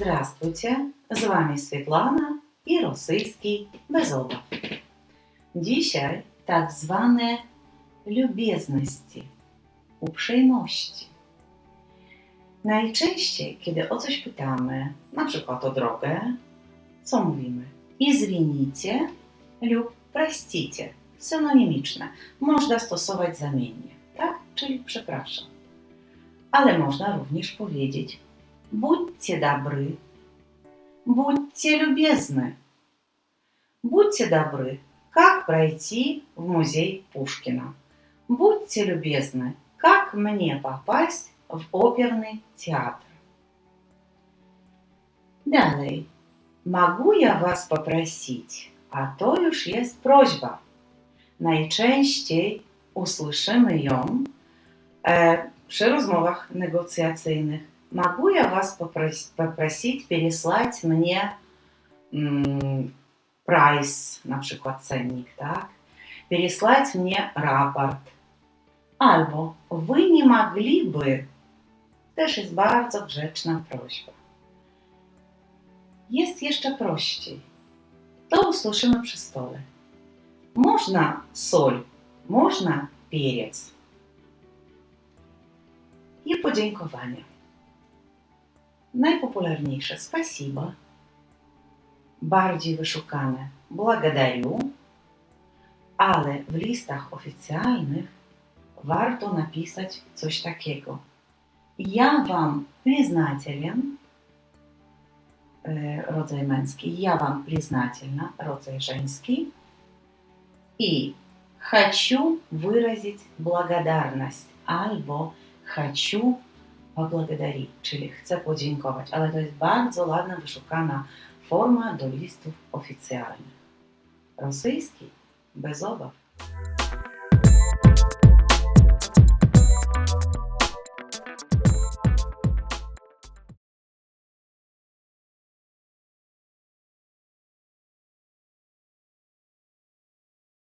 Здравствуйте, z Wami Swietlana i rosyjski bez obaw. Dzisiaj tak zwane lubiezności, uprzejmości. Najczęściej, kiedy o coś pytamy, na przykład o drogę, co mówimy? Извините lub простите, synonimiczne. Można stosować zamiennie, tak? Czyli przepraszam. Ale można również powiedzieć Будьте добры. Будьте любезны. Будьте добры. Как пройти в музей Пушкина? Будьте любезны. Как мне попасть в оперный театр? Далее. Могу я вас pопросить? A to już jest prośba. Najczęściej usłyszymy ją e, przy rozmowach negocjacyjnych. Могу я вас попрос- попросить переслать мне прайс, на przykład cennik, tak? Переслать мне рапорт. Albo wy nie mogliby, też jest bardzo grzeczna prośba. Jest jeszcze prościej. To usłyszymy przy stole. Można соль, można перец. I podziękowania. Najpopularniejsze spasiba, bardziej wyszukane благодарю, ale w listach oficjalnych warto napisać coś takiego. Ja wam признателен, e, rodzaj męski, ja wam признательна, rodzaj żeński i хочу выразить благодарность albo хочу поблагодарить, chcę podziękować, ale to jest bardzo ładna, wyszukana forma do listów oficjalnych. Rosyjski bez obaw.